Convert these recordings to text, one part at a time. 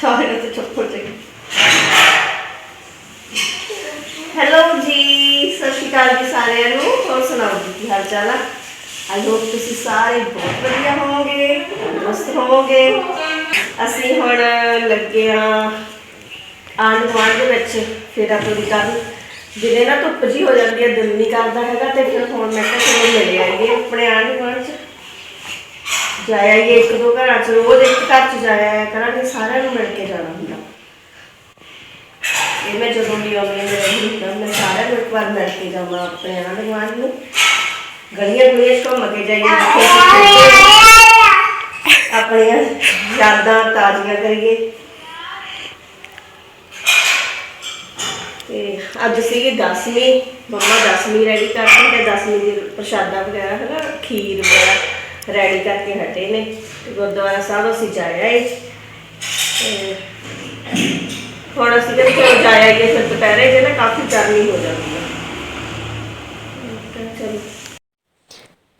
ਸਾਰੇ ਤੇ ਚੁੱਪ ਹੈਲੋ ਜੀ, ਸਤਿ ਸ਼੍ਰੀ ਅਕਾਲ ਜੀ ਸਾਰਿਆਂ ਨੂੰ। ਹੋਰ ਸੁਣਾਓ ਜੀ, ਕੀ ਹਾਲ ਚਾਲ ਆ? ਆਈ ਹੋਪ ਤੁਸੀਂ ਸਾਰੇ ਬਹੁਤ ਵਧੀਆ ਹੋਵੋਗੇ, ਮਸਤ ਹੋਵੋਗੇ। ਅਸੀਂ ਹੁਣ ਲੱਗੇ ਆ ਆਂਢ ਗੁਆਂਢ ਦੇ ਵਿੱਚ, ਫੇਰ ਆਪਣੀ ਕਰਨ ਜਿਹਦੇ ਨਾ ਧੁੱਪ ਜੀ ਹੋ ਜਾਂਦੀ ਹੈ ਦਿਲ ਨਹੀਂ ਕਰਦਾ ਹੈਗਾ, ਤੇ ਫਿਰ ਹੁਣ ਮੈਂ ਕਿਹਾ ਚਲੋ ਮਿਲ ਆਈਏ ਆਪਣੇ ਆਂਢ ਗੁਆਂਢ ਚ। ਜਾਇਆ ਇਹ ਇੱਕ ਦੋ ਘਰਾਂ ਚ ਰੋਜ਼ ਇੱਕ ਘਰ ਚ ਜਾਇਆ ਕਰਾਂਗੇ ਸਾਰਿਆਂ ਨੂੰ ਮਿਲ ਕੇ ਜਾਣਾ ਹੁੰਦਾ। ਇਹ ਮੈਂ ਜਦੋਂ ਵੀ ਆਉਂਦੀ ਹਾਂ ਮੇਰੇ ਹੁੰਦਾ ਮੈਂ ਸਾਰਿਆਂ ਨੂੰ ਇੱਕ ਵਾਰ ਮਿਲ ਕੇ ਜਾਵਾਂ ਆਪਣੇ ਆਂਢ ਗੁਆਂਢ ਨੂੰ। ਗਲੀਆਂ ਗਲੀਆਂ ਚ ਘੁੰਮ ਕੇ ਜਾਈਏ ਜਿੱਥੇ ਜਿੱਥੇ ਆਪਣੀਆਂ ਯਾਦਾਂ ਤਾਜ਼ੀਆਂ ਕਰੀਏ। ਤੇ ਅੱਜ ਸੀਗੀ 10ਵੀਂ ਮੰਮਾ 10ਵੀਂ ਰੈਡੀ ਕਰਕੇ ਤੇ 10ਵੀਂ ਦੀ ਪ੍ਰਸ਼ਾਦਾ ਵਗੈਰਾ ਹੈ ਨਾ ਖੀਰ ਵਗੈਰਾ। ਰੈਡੀ ਕਰਕੇ ਹਟੇ ਨੇ, ਗੁਰਦੁਆਰਾ ਸਾਹਿਬ ਅਸੀਂ ਜਾਇਆ ਏ। ਤੇ ਹੁਣ ਅਸੀਂ ਜਦ ਕੋਲ ਜਾਇਆ ਗਏ ਫਿਰ ਦੁਪਹਿਰੇ ਜੇ ਨਾ ਕਾਫੀ ਗਰਮੀ ਹੋ ਜਾਂਦੀ ਹੈ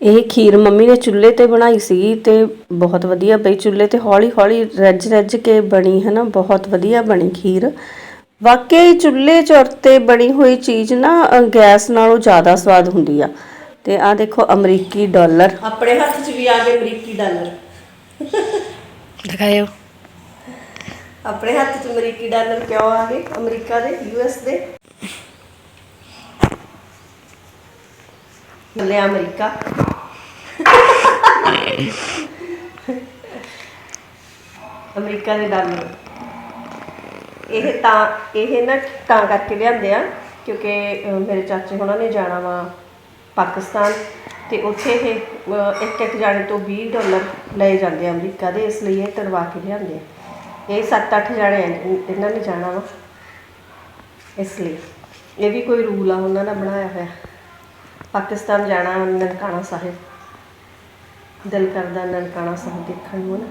ਇਹ ਖੀਰ ਮੰਮੀ ਨੇ ਚੁੱਲ੍ਹੇ ਤੇ ਬਣਾਈ ਸੀ ਤੇ ਬਹੁਤ ਵਧੀਆ ਬਈ ਚੁੱਲ੍ਹੇ ਤੇ ਹੌਲੀ ਹੌਲੀ ਰੱਜ ਰੱਜ ਕੇ ਬਣੀ ਹੈ ਨਾ ਬਹੁਤ ਵਧੀਆ ਬਣੀ ਖੀਰ। ਵਾਕਈ ਚੁੱਲ੍ਹੇ ਚੌਰ ਤੇ ਬਣੀ ਹੋਈ ਚੀਜ਼ ਨਾ ਗੈਸ ਨਾਲੋਂ ਜ਼ਿਆਦਾ ਸਵਾਦ ਹੁੰਦੀ ਆ। ਤੇ ਆ ਦੇਖੋ ਅਮਰੀਕੀ ਡਾਲਰ। ਆਪਣੇ ਹੱਥ 'ਚ ਵੀ ਆ ਗਏ ਅਮਰੀਕੀ ਡਾਲਰ। ਦਿਖਾਇਓ। ਆਪਣੇ ਹੱਥ 'ਚ ਅਮਰੀਕੀ ਡਾਲਰ ਕਿਉਂ ਆ ਗਏ? ਅਮਰੀਕਾ ਦੇ ਯੂਐਸ ਦੇ। ਮੱਲੇ ਅਮਰੀਕਾ। ਅਮਰੀਕਾ ਦੇ ਡਾਲਰ। ਇਹ ਤਾਂ ਇਹ ਨਾ ਤਾਂ ਕਰਕੇ ਲਿਆਂਦੇ ਆ ਕਿਉਂਕਿ ਮੇਰੇ ਚਾਚੇ ਹੁਣਾਂ ਨੇ ਜਾਣਾ ਵਾ। ਪਾਕਿਸਤਾਨ ਅਤੇ ਉੱਥੇ ਇਹ ਇੱਕ ਇੱਕ ਜਾਣੇ ਤੋਂ ਵੀਹ ਡਾਲਰ ਲਏ ਜਾਂਦੇ ਆ ਅਮਰੀਕਾ ਦੇ, ਇਸ ਲਈ ਇਹ ਤੜਵਾ ਕੇ ਲਿਆਂਦੇ ਆ। ਇਹ 7-8 ਜਾਣੇ ਇਹਨਾਂ ਨੇ ਜਾਣਾ ਵਾ। ਇਸ ਲਈ ਇਹ ਵੀ ਕੋਈ ਰੂਲ ਆ, ਉਹਨਾਂ ਦਾ ਬਣਾਇਆ ਹੋਇਆ। ਪਾਕਿਸਤਾਨ ਜਾਣਾ ਨਨਕਾਣਾ ਸਾਹਿਬ। ਦਿਲ ਕਰਦਾ ਨਨਕਾਣਾ ਸਾਹਿਬ ਦੇਖਣ ਨੂੰ ਨਾ।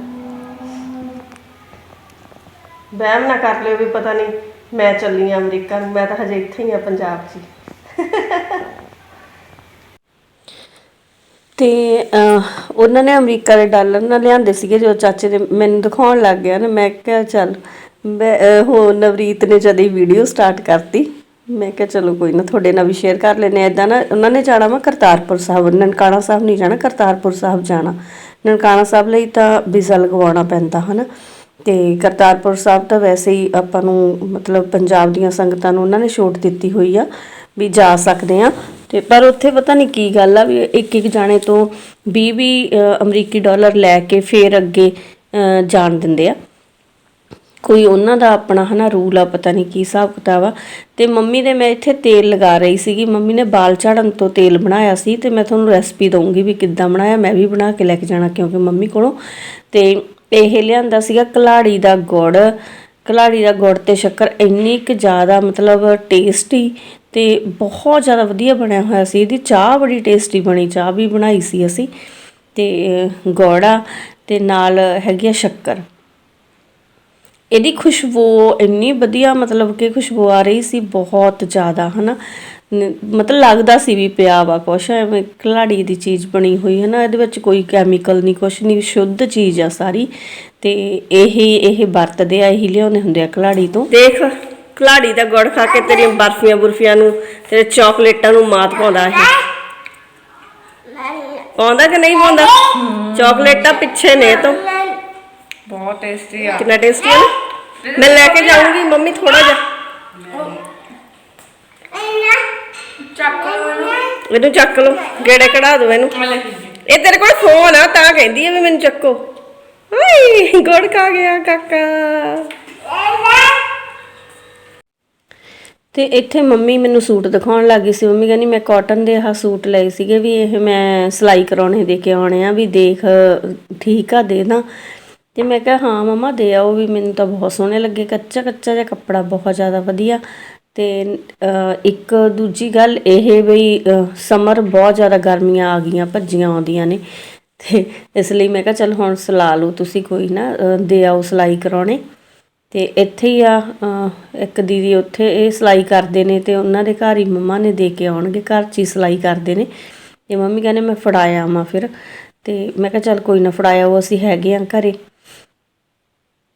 ਵਹਿਮ ਨਾ ਕਰ ਲਿਓ ਵੀ ਪਤਾ ਨਹੀਂ ਮੈਂ ਚੱਲੀ ਆ ਅਮਰੀਕਾ ਨੂੰ, ਮੈਂ ਤਾਂ ਹਜੇ ਇੱਥੇ ਹੀ ਆ ਪੰਜਾਬ 'ਚ ਹੀ। ਤੇ ਉਹਨਾਂ ਨੇ ਅਮਰੀਕਾ ਦੇ ਡਾਲਰ ਨਾਲ ਲਿਆਂਦੇ ਸੀਗੇ, ਜੋ ਚਾਚੇ ਦੇ ਮੈਨੂੰ ਦਿਖਾਉਣ ਲੱਗ ਗਿਆ ਨਾ। ਮੈਂ ਕਿਹਾ, ਚੱਲ, ਮੈਂ ਨਵਰੀਤ ਨੇ ਜਦ ਹੀ ਵੀਡੀਓ ਸਟਾਰਟ ਕਰਤੀ, ਮੈਂ ਕਿਹਾ, ਚਲੋ, ਕੋਈ ਨਾ, ਤੁਹਾਡੇ ਨਾਲ ਵੀ ਸ਼ੇਅਰ ਕਰ ਲੈਨੇ ਇਦਾਂ ਨਾ, ਉਹਨਾਂ ਨੇ ਜਾਣਾ ਵਾ ਕਰਤਾਰਪੁਰ ਸਾਹਿਬ, ਨਨਕਾਣਾ ਸਾਹਿਬ ਨਹੀਂ ਜਾਣਾ, ਕਰਤਾਰਪੁਰ ਸਾਹਿਬ ਜਾਣਾ। ਨਨਕਾਣਾ ਸਾਹਿਬ ਲਈ ਤਾਂ ਵੀਜ਼ਾ ਲਗਵਾਉਣਾ ਪੈਂਦਾ, ਹਨਾ? ਤੇ ਕਰਤਾਰਪੁਰ ਸਾਹਿਬ ਤਾਂ ਵੈਸੇ ਹੀ ਆਪਾਂ ਨੂੰ, ਮਤਲਬ ਪੰਜਾਬ ਦੀਆਂ ਸੰਗਤਾਂ ਨੂੰ ਉਹਨਾਂ ਨੇ ਛੋਟ ਦਿੱਤੀ ਹੋਈ ਆ, ਵੀ ਜਾ ਸਕਦੇ ਆ ਤੇ ਪਰ ਉੱਥੇ ਪਤਾ ਨਹੀਂ ਕੀ ਗੱਲ ਆ ਵੀ ਇੱਕ ਇੱਕ ਜਾਣੇ ਤੋਂ 20 20 ਅਮਰੀਕੀ ਡਾਲਰ ਲੈ ਕੇ ਫੇਰ ਅੱਗੇ ਜਾਣ ਦਿੰਦੇ ਆ। ਕੋਈ ਉਹਨਾਂ ਦਾ ਆਪਣਾ ਹਨਾ ਰੂਲ ਆ, ਪਤਾ ਨਹੀਂ ਕੀ ਹਿਸਾਬ ਕਿਤਾਬ ਆ। ਤੇ ਮੰਮੀ ਦੇ ਮੈਂ ਇੱਥੇ ਤੇਲ ਲਗਾ ਰਹੀ ਸੀਗੀ। ਮੰਮੀ ਨੇ ਬਾਲ ਝਾੜਨ ਤੋਂ ਤੇਲ ਬਣਾਇਆ ਸੀ ਤੇ ਮੈਂ ਤੁਹਾਨੂੰ ਰੈਸਪੀ ਦਊਂਗੀ ਵੀ ਕਿੱਦਾਂ ਬਣਾਇਆ। ਮੈਂ ਵੀ ਬਣਾ ਕੇ ਲੈ ਕੇ ਜਾਣਾ ਕਿਉਂਕਿ ਮੰਮੀ ਕੋਲੋਂ। ਤੇ ਇਹ ਲਿਆਂਦਾ ਸੀਗਾ ਕਲਾੜੀ ਦਾ ਗੁੜ। ਕਲਾੜੀ ਦਾ ਗੁੜ ਤੇ ਸ਼ੱਕਰ ਇੰਨੀ ਕਿ ਜ਼ਿਆਦਾ ਮਤਲਬ ਟੇਸਟੀ ਤੇ ਬਹੁਤ ਜ਼ਿਆਦਾ ਵਧੀਆ ਬਣਿਆ ਹੋਇਆ ਸੀ। ਇਹਦੀ ਚਾਹ ਬੜੀ ਟੇਸਟੀ ਬਣੀ, ਚਾਹ ਵੀ ਬਣਾਈ ਸੀ ਅਸੀਂ। ਤੇ ਗੁੜ ਆ ਤੇ ਨਾਲ ਹੈਗੀ ਆ ਸ਼ੱਕਰ। ਇਹਦੀ ਖੁਸ਼ਬੂ ਇੰਨੀ ਵਧੀਆ ਮਤਲਬ ਕਿ ਖੁਸ਼ਬੂ ਆ ਰਹੀ ਸੀ ਬਹੁਤ ਜ਼ਿਆਦਾ, ਹਨਾ। ਨ- ਮਤਲਬ ਲੱਗਦਾ ਸੀ ਵੀ ਪਿਆ ਵਾ ਕੁਛ, ਐਵੇਂ ਕਲਾੜੀ ਦੀ ਚੀਜ਼ ਬਣੀ ਹੋਈ ਹੈ ਨਾ ਇਹਦੇ ਵਿੱਚ ਕੋਈ ਕੈਮੀਕਲ ਨਹੀਂ ਕੁਛ ਨਹੀਂ ਸ਼ੁੱਧ ਚੀਜ਼ ਆ ਸਾਰੀ। ਤੇ ਇਹ ਇਹ ਵਰਤਦੇ ਆ, ਇਹੀ ਲਿਆਉਂਦੇ ਹੁੰਦੇ ਆ ਕਲਾੜੀ ਤੋਂ। ਦੇਖ ਕਲਾੜੀ ਦਾ ਗੁੜ ਖਾ ਕੇ ਤੇਰੀਆਂ ਬਰਫੀਆਂ ਬੁਰਫੀਆਂ ਨੂੰ ਤੇਰੇ ਚਾਕਲੇਟਾਂ ਨੂੰ ਮਾਤ ਪਾਉਂਦਾ ਇਹ। ਪਾਉਂਦਾ ਕਿ ਨਹੀਂ ਪਾਉਂਦਾ? ਚਾਕਲੇਟਾਂ ਪਿੱਛੇ ਨੇ ਤੋਂ। ਬਹੁਤ ਟੇਸਟੀ ਆ। ਕਿੰਨਾ ਟੇਸਟੀ ਹੈ ਮੈਂ ਲੈ ਕੇ ਜਾਊਂਗੀ ਮੰਮੀ ਥੋੜਾ ਜਿਹਾ। ਚੱਕ ਇਹਨੂੰ। ਚੱਕ ਲਓ ਗੇੜੇ ਕਢਾ ਦਿਓ ਇਹਨੂੰ। ਇਹ ਤੇਰੇ ਕੋਲ ਫੋਨ ਆ ਤਾਂ ਕਹਿੰਦੀ ਹੈ ਵੀ ਮੈਨੂੰ ਚੱਕੋ। ਹਾਈ ਗੁੜ ਖਾ ਗਿਆ ਕਾਕਾ। ਤੇ ਇੱਥੇ ਮੰਮੀ ਮੈਨੂੰ ਸੂਟ ਦਿਖਾਉਣ ਲੱਗੀ ਸੀ। ਮੰਮੀ ਕਹਿੰਦੀ, ਮੈਂ ਕਾਟਨ ਦੇ ਆਹ ਸੂਟ ਲਏ ਸੀਗੇ ਵੀ ਇਹ ਮੈਂ ਸਿਲਾਈ ਕਰਾਉਣੇ ਦੇ ਕੇ ਆਉਣੇ ਆ ਵੀ ਦੇਖ, ਠੀਕ ਆ, ਦੇ ਨਾ ਤੇ ਮੈਂ ਕਿਹਾ, ਹਾਂ ਮਮਾ, ਦੇ ਆਓ ਵੀ ਮੈਨੂੰ ਤਾਂ ਬਹੁਤ ਸੋਹਣੇ ਲੱਗੇ। ਕੱਚਾ ਕੱਚਾ ਜਿਹਾ ਕੱਪੜਾ ਬਹੁਤ ਜ਼ਿਆਦਾ ਵਧੀਆ। ਤੇ ਇੱਕ ਦੂਜੀ ਗੱਲ ਇਹ ਵੀ ਸਮਰ ਬਹੁਤ ਜ਼ਿਆਦਾ ਗਰਮੀਆਂ ਆ ਗਈਆਂ, ਭੱਜੀਆਂ ਆਉਂਦੀਆਂ ਨੇ। ਤੇ ਇਸ ਲਈ ਮੈਂ ਕਿਹਾ, ਚਲ ਹੁਣ ਸਿਲਾ ਲਓ ਤੁਸੀਂ ਕੋਈ ਨਾ ਦੇ ਆਓ ਸਿਲਾਈ ਕਰਾਉਣੇ। ਤੇ ਇੱਥੇ ਹੀ ਆ ਇੱਕ ਦੀਦੀ ਉੱਥੇ ਇਹ ਸਿਲਾਈ ਕਰਦੇ ਨੇ ਤੇ ਉਹਨਾਂ ਦੇ ਘਰ ਹੀ ਮੰਮਾ ਨੇ ਦੇ ਕੇ ਆਉਣਗੇ, ਘਰ 'ਚ ਹੀ ਸਿਲਾਈ ਕਰਦੇ ਨੇ। ਤੇ ਮੰਮੀ ਕਹਿੰਦੇ ਮੈਂ ਫੜਾਇਆ ਆਵਾਂ ਫਿਰ। ਤੇ ਮੈਂ ਕਿਹਾ ਚੱਲ ਕੋਈ ਨਾ ਫੜਾਇਆ ਉਹ, ਅਸੀਂ ਹੈਗੇ ਆ ਘਰੇ।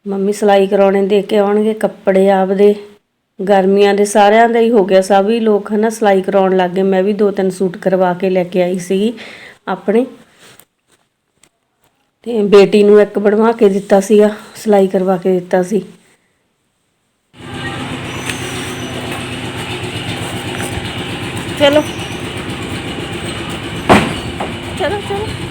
ਮੰਮੀ ਸਿਲਾਈ ਕਰਾਉਣੇ ਦੇ ਕੇ ਆਉਣਗੇ, ਕੱਪੜੇ ਆਪਦੇ। ਗਰਮੀਆਂ ਦੇ ਸਾਰਿਆਂ ਦਾ ਹੀ ਹੋ ਗਿਆ, ਸਭ ਹੀ ਲੋਕ ਹਨਾ ਸਿਲਾਈ ਕਰਾਉਣ ਲੱਗ ਗਏ। ਮੈਂ ਵੀ ਦੋ ਤਿੰਨ ਸੂਟ ਕਰਵਾ ਕੇ ਲੈ ਕੇ ਆਈ ਸੀਗੀ ਆਪਣੇ। ਤੇ ਬੇਟੀ ਨੂੰ ਇੱਕ ਬਣਵਾ ਕੇ ਦਿੱਤਾ ਸੀਗਾ, ਸਿਲਾਈ ਕਰਵਾ ਕੇ ਦਿੱਤਾ ਸੀ। ਚਲੋ ਚਲੋ ਚਲੋ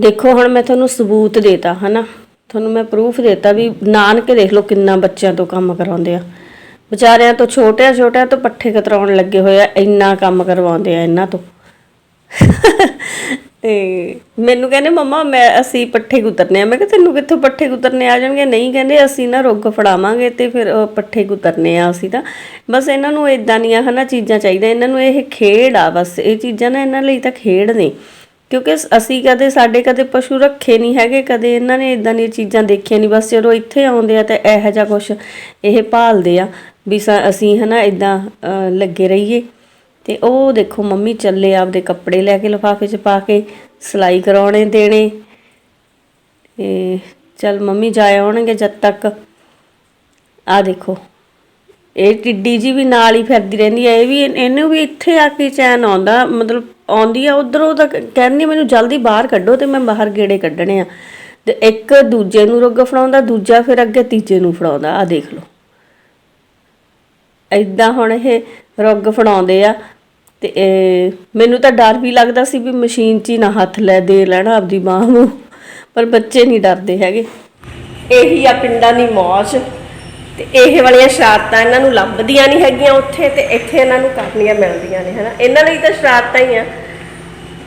ਦੇਖੋ, ਹੁਣ ਮੈਂ ਤੁਹਾਨੂੰ ਸਬੂਤ ਦੇਤਾ, ਹਨਾ? ਤੁਹਾਨੂੰ ਮੈਂ ਪ੍ਰੂਫ ਦੇਤਾ ਵੀ ਨਾਨਕੇ ਦੇਖ ਲਓ ਕਿੰਨਾ ਬੱਚਿਆਂ ਤੋਂ ਕੰਮ ਕਰਾਉਂਦੇ ਆ। ਵਿਚਾਰਿਆਂ ਤੋਂ ਛੋਟਿਆਂ ਛੋਟਿਆਂ ਤੋਂ ਪੱਠੇ ਕਤਰਾਉਣ ਲੱਗੇ ਹੋਏ ਆ, ਇੰਨਾ ਕੰਮ ਕਰਵਾਉਂਦੇ ਆ ਇਹਨਾਂ ਤੋਂ। ਤੇ ਮੈਨੂੰ ਕਹਿੰਦੇ, ਮੰਮਾ, ਮੈਂ, ਅਸੀਂ ਪੱਠੇ ਕੁਤਰਨੇ ਆ। ਮੈਂ ਕਿਹਾ, ਤੈਨੂੰ ਕਿੱਥੋਂ ਪੱਠੇ ਕੁਤਰਨੇ ਆ ਜਾਣਗੇ? ਨਹੀਂ, ਕਹਿੰਦੇ, ਅਸੀਂ ਨਾ ਰੁੱਗ ਫੜਾਵਾਂਗੇ ਤੇ ਫਿਰ ਪੱਠੇ ਕੁਤਰਨੇ ਆ ਅਸੀਂ ਤਾਂ। ਬਸ ਇਹਨਾਂ ਨੂੰ ਇਦਾਂ ਦੀਆਂ, ਹਨਾ, ਚੀਜ਼ਾਂ ਚਾਹੀਦੀਆਂ। ਇਹਨਾਂ ਨੂੰ ਇਹ ਖੇਡ ਆ ਬਸ। ਇਹ ਚੀਜ਼ਾਂ ਨਾ ਇਹਨਾਂ ਲਈ ਤਾਂ ਖੇਡ ਨੇ। ਕਿਉਂਕਿ ਅਸੀਂ ਕਦੇ, ਸਾਡੇ ਕਦੇ ਪਸ਼ੂ ਰੱਖੇ ਨਹੀਂ ਹੈਗੇ, ਕਦੇ ਇਹਨਾਂ ਨੇ ਇਦਾਂ ਦੀਆਂ ਚੀਜ਼ਾਂ ਦੇਖੀਆਂ ਨਹੀਂ। ਬਸ ਜਦੋਂ ਇੱਥੇ ਆਉਂਦੇ ਆ ਤਾਂ ਇਹੋ ਜਿਹਾ ਕੁਝ ਇਹ ਭਾਲਦੇ ਆ ਵੀ ਸਾ- ਅਸੀਂ ਹਨਾ ਇਦਾਂ ਲੱਗੇ ਰਹੀਏ। ਤੇ ਉਹ ਦੇਖੋ, ਮੰਮੀ ਚੱਲੇ ਆਪਦੇ ਕੱਪੜੇ ਲੈ ਕੇ ਲਿਫਾਫੇ 'ਚ ਪਾ ਕੇ, ਸਿਲਾਈ ਕਰਾਉਣੇ ਦੇਣੇ। ਤੇ ਚਲ ਮੰਮੀ ਜਾ ਆਉਣਗੇ ਜਦ ਤੱਕ। ਆ ਦੇਖੋ, ਇਹ ਟਿੱਡੀ ਜੀ ਵੀ ਨਾਲ ਹੀ ਫਿਰਦੀ ਰਹਿੰਦੀ ਹੈ ਇਹ ਵੀ, ਇਹਨੂੰ ਵੀ ਇੱਥੇ ਆ ਕੇ ਚੈਨ ਆਉਂਦਾ, ਮਤਲਬ ਆਉਂਦੀ ਆ, ਉਧਰੋਂ ਤਾਂ ਕਹਿੰਦੀ ਮੈਨੂੰ ਜਲਦੀ ਬਾਹਰ ਕੱਢੋ ਤੇ ਮੈਂ ਬਾਹਰ ਗੇੜੇ ਕੱਢਣੇ ਆ। ਤੇ ਇੱਕ ਦੂਜੇ ਨੂੰ ਰੁੱਗ ਫੜਾਉਂਦਾ, ਦੂਜਾ ਫਿਰ ਅੱਗੇ ਤੀਜੇ ਨੂੰ ਫੜਾਉਂਦਾ ਆ ਦੇਖ ਲਓ। ਐਦਾਂ ਹੁਣ ਇਹ ਰੁੱਗ ਫੜਾਉਂਦੇ ਆ ਤੇ ਮੈਨੂੰ ਤਾਂ ਡਰ ਵੀ ਲੱਗਦਾ ਸੀ ਵੀ ਮਸ਼ੀਨ 'ਚ ਹੀ ਨਾ ਹੱਥ ਲੈ, ਦੇ ਲੈਣਾ ਆਪਦੀ ਮਾਂ ਨੂੰ, ਪਰ ਬੱਚੇ ਨਹੀਂ ਡਰਦੇ ਹੈਗੇ। ਇਹੀ ਆ ਪਿੰਡਾਂ ਦੀ ਮੌਜ। ਤੇ ਇਹ ਵਾਲੀਆਂ ਸ਼ਰਾਰਤਾਂ ਇਹਨਾਂ ਨੂੰ ਲੱਭਦੀਆਂ ਨਹੀਂ ਹੈਗੀਆਂ ਉੱਥੇ ਤੇ ਇੱਥੇ ਇਹਨਾਂ ਨੂੰ ਕਰਨੀਆਂ ਮਿਲਦੀਆਂ ਨੇ, ਹਨਾ? ਇਹਨਾਂ ਲਈ ਤਾਂ ਸ਼ਰਾਰਤਾਂ ਹੀ ਆ।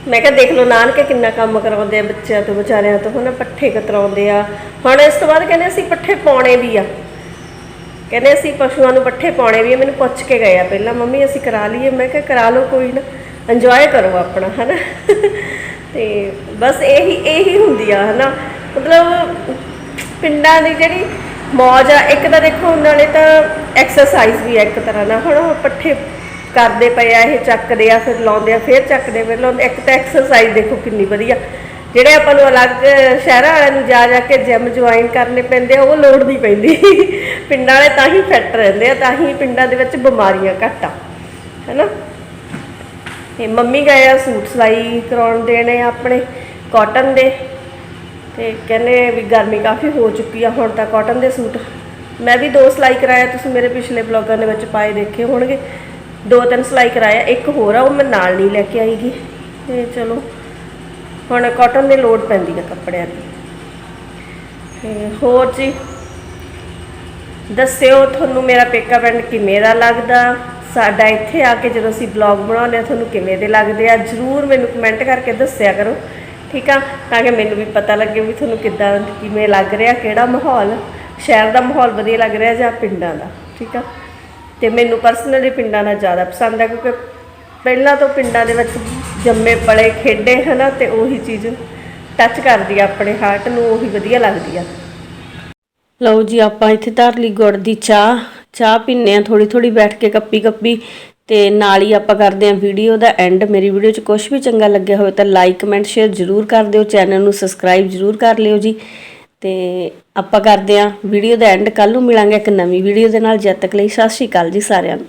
ਮੈਂ ਕਿਹਾ ਦੇਖ ਲਓ, ਨਾਨਕੇ ਕਿੰਨਾ ਕੰਮ ਕਰਾਉਂਦੇ ਆ ਬੱਚਿਆਂ ਤੋਂ, ਵਿਚਾਰਿਆਂ ਤੋਂ, ਹਨਾ? ਪੱਠੇ ਕਤਰਾਉਂਦੇ ਆ। ਹੁਣ ਇਸ ਤੋਂ ਬਾਅਦ ਕਹਿੰਦੇ ਅਸੀਂ ਪੱਠੇ ਪਾਉਣੇ ਵੀ ਆ। ਕਹਿੰਦੇ ਅਸੀਂ ਪਸ਼ੂਆਂ ਨੂੰ ਪੱਠੇ ਪਾਉਣੇ ਵੀ ਆ। ਮੈਨੂੰ ਪੁੱਛ ਕੇ ਗਏ ਆ ਪਹਿਲਾਂ, ਮੰਮੀ, ਅਸੀਂ ਕਰਾ ਲਈਏ। ਮੈਂ ਕਿਹਾ, ਕਰਾ ਲਓ ਕੋਈ ਨਾ। ਇੰਜੋਏ ਕਰੋ ਆਪਣਾ, ਹਨਾ? ਤੇ ਬਸ ਇਹੀ ਇਹੀ ਹੁੰਦੀ ਆ, ਹਨਾ? ਮਤਲਬ ਪਿੰਡਾਂ ਦੀ ਜਿਹੜੀ ਮੌਜ ਆ। ਇੱਕ ਤਾਂ ਦੇਖੋ, ਨਾਲੇ ਤਾਂ ਐਕਸਰਸਾਈਜ਼ ਵੀ ਆ ਇੱਕ ਤਰ੍ਹਾਂ ਨਾਲ। ਹੁਣ ਉਹ ਪੱਠੇ ਕਰਦੇ ਪਏ ਆ, ਇਹ ਚੱਕਦੇ ਆ, ਫਿਰ ਲਾਉਂਦੇ ਆ, ਫਿਰ ਚੱਕਦੇ ਫਿਰ ਲਾਉਂਦੇ ਇੱਕ ਤਾਂ ਐਕਸਰਸਾਈਜ਼ ਦੇਖੋ ਕਿੰਨੀ ਵਧੀਆ। ਜਿਹੜੇ ਆਪਾਂ ਨੂੰ ਅਲੱਗ ਸ਼ਹਿਰਾਂ ਵਾਲਿਆਂ ਨੂੰ ਜਾ ਜਾ ਕੇ ਜਿਮ ਜੁਆਇਨ ਕਰਨੇ ਪੈਂਦੇ ਆ, ਉਹ ਲੋੜ ਨਹੀਂ ਪੈਂਦੀ। ਪਿੰਡਾਂ ਵਾਲੇ ਤਾਂ ਹੀ ਫਿੱਟ ਰਹਿੰਦੇ ਆ, ਤਾਂ ਹੀ ਪਿੰਡਾਂ ਦੇ ਵਿੱਚ ਬਿਮਾਰੀਆਂ ਘੱਟ ਆ। ਹੈਨਾ? ਤੇ ਮੰਮੀ ਗਏ ਆ ਸੂਟ ਸਿਲਾਈ ਕਰਾਉਣ ਦੇਣੇ ਆ ਆਪਣੇ ਕਾਟਨ ਦੇ। ਤੇ ਕਹਿੰਦੇ ਵੀ ਗਰਮੀ ਕਾਫੀ ਹੋ ਚੁੱਕੀ ਆ, ਹੁਣ ਤਾਂ ਕਾਟਨ ਦੇ ਸੂਟ। ਮੈਂ ਵੀ ਦੋ ਸਿਲਾਈ ਕਰਾਇਆ, ਤੁਸੀਂ ਮੇਰੇ ਪਿਛਲੇ ਬਲੌਗਾਂ ਦੇ ਵਿੱਚ ਪਾਏ ਦੇਖੇ ਹੋਣਗੇ। ਦੋ ਤਿੰਨ ਸਿਲਾਈ ਕਰਾਇਆ, ਇੱਕ ਹੋਰ ਆ, ਉਹ ਮੈਂ ਨਾਲ ਨਹੀਂ ਲੈ ਕੇ ਆਈਗੀ। ਤੇ ਚਲੋ, ਹੁਣ ਕਾਟਨ ਦੀ ਲੋੜ ਪੈਂਦੀ ਆ ਕੱਪੜਿਆਂ ਦੀ। ਤੇ ਹੋਰ ਜੀ, ਦੱਸਿਓ ਤੁਹਾਨੂੰ ਮੇਰਾ ਪੇਕਾ ਪਿੰਡ ਕਿਵੇਂ ਦਾ ਲੱਗਦਾ? ਸਾਡਾ ਇੱਥੇ ਆ ਕੇ ਜਦੋਂ ਅਸੀਂ ਬਲੌਗ ਬਣਾਉਂਦੇ ਆ, ਤੁਹਾਨੂੰ ਕਿਵੇਂ ਦੇ ਲੱਗਦੇ ਆ? ਜਰੂਰ ਮੈਨੂੰ ਕਮੈਂਟ ਕਰਕੇ ਦੱਸਿਆ ਕਰੋ। ਠੀਕ ਆ? ਤਾਂ ਕਿ ਮੈਨੂੰ ਵੀ ਪਤਾ ਲੱਗੇ ਵੀ ਤੁਹਾਨੂੰ ਕਿੱਦਾਂ ਕਿਵੇਂ ਲੱਗ ਰਿਹਾ, ਕਿਹੜਾ ਮਾਹੌਲ? ਸ਼ਹਿਰ ਦਾ ਮਾਹੌਲ ਵਧੀਆ ਲੱਗ ਰਿਹਾ ਜਾਂ ਪਿੰਡਾਂ ਦਾ? ਠੀਕ ਆ? ਤੇ ਮੈਨੂੰ ਪਰਸਨਲੀ ਪਿੰਡਾਂ ਦਾ ਜ਼ਿਆਦਾ ਪਸੰਦ ਆ ਕਿਉਂਕਿ ਪਹਿਲਾਂ ਤੋਂ ਪਿੰਡਾਂ ਦੇ ਵਿੱਚ ਜੰਮੇ ਪਲੇ ਖੇਡੇ, ਹਨਾ? ਤੇ ਉਹੀ ਚੀਜ਼ ਟੱਚ ਕਰਦੀ ਆ ਆਪਣੇ ਹਾਰਟ ਨੂੰ, ਉਹੀ ਵਧੀਆ ਲੱਗਦੀ ਆ। ਲਓ ਜੀ, ਆਪਾਂ ਇੱਥੇ ਧਾਰਲੀ ਗੁੜ ਦੀ ਚਾਹ। ਚਾਹ ਪੀਨੇ ਆ ਥੋੜੀ ਥੋੜੀ ਬੈਠ ਕੇ ਕੱਪੀ ਕੱਪੀ ਤੇ ਨਾਲ ਹੀ ਆਪਾਂ ਕਰਦੇ ਆ ਵੀਡੀਓ ਦਾ ਐਂਡ ਮੇਰੀ ਵੀਡੀਓ 'ਚ ਕੁਝ ਵੀ ਚੰਗਾ ਲੱਗਿਆ ਹੋਵੇ ਤਾਂ ਲਾਈਕ ਕਮੈਂਟ ਸ਼ੇਅਰ ਜ਼ਰੂਰ ਕਰ ਦਿਓ। ਚੈਨਲ ਨੂੰ ਸਬਸਕ੍ਰਾਈਬ ਜ਼ਰੂਰ ਕਰ ਲਿਓ ਜੀ। ਤੇ ਆਪਾਂ ਕਰਦੇ ਆ ਵੀਡੀਓ ਦਾ ਐਂਡ ਕੱਲ ਨੂੰ ਮਿਲਾਂਗੇ ਇੱਕ ਨਵੀਂ ਵੀਡੀਓ ਦੇ ਨਾਲ। ਜਦ ਤੱਕ ਲਈ ਸਤਿ ਸ਼੍ਰੀ ਅਕਾਲ ਜੀ ਸਾਰਿਆਂ ਨੂੰ।